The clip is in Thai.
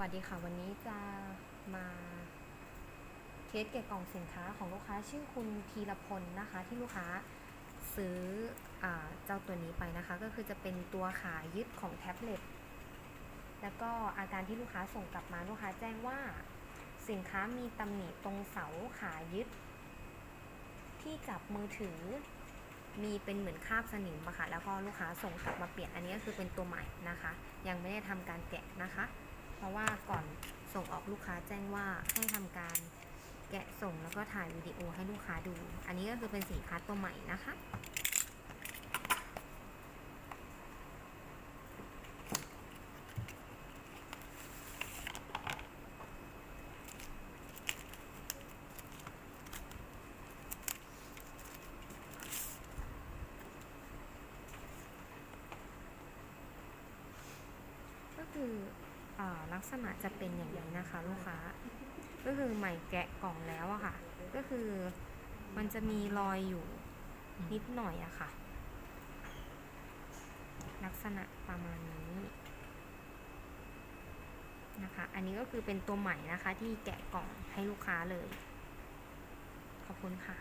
วัสดีค่ะ วันนี้จะมาเทสเก็บกล่องสินค้าของลูกค้าชื่อคุณธีรพลนะคะ ที่ลูกค้าซื้ออเจ้าตัวนี้ไปนะคะ ก็คือจะเป็นตัวขายึดของแท็บเล็ตแล้วก็อาการที่ลูกค้าส่งกลับมาลูกค้าแจ้งว่าสินค้ามีตำหนิตรงเสาขายึด ที่จับมือถือ มีเป็นเหมือนคาบสนิมอะค่ะแล้วก็ลูกค้าส่งกลับมาเปลี่ยนอันนี้ก็คือเป็นตัวใหม่นะคะ ยังไม่ได้ทำการแกะนะคะ เพราะว่าก่อนส่งออกลูกค้าแจ้งว่าให้ทำการแกะส่งแล้วก็ถ่ายวิดีโอให้ลูกค้าดู อันนี้ก็คือเป็นสินค้าตัวใหม่นะคะ ก็คือ ลักษณะจะเป็นอย่างนี้นะคะ ลูกค้า ก็คือใหม่แกะกล่องแล้วอะค่ะ ก็คือมันจะมีรอยอยู่นิดหน่อยอะค่ะ ลักษณะประมาณนี้นะคะ อันนี้ก็คือเป็นตัวใหม่นะคะที่แกะกล่องให้ลูกค้าเลย ขอบคุณค่ะ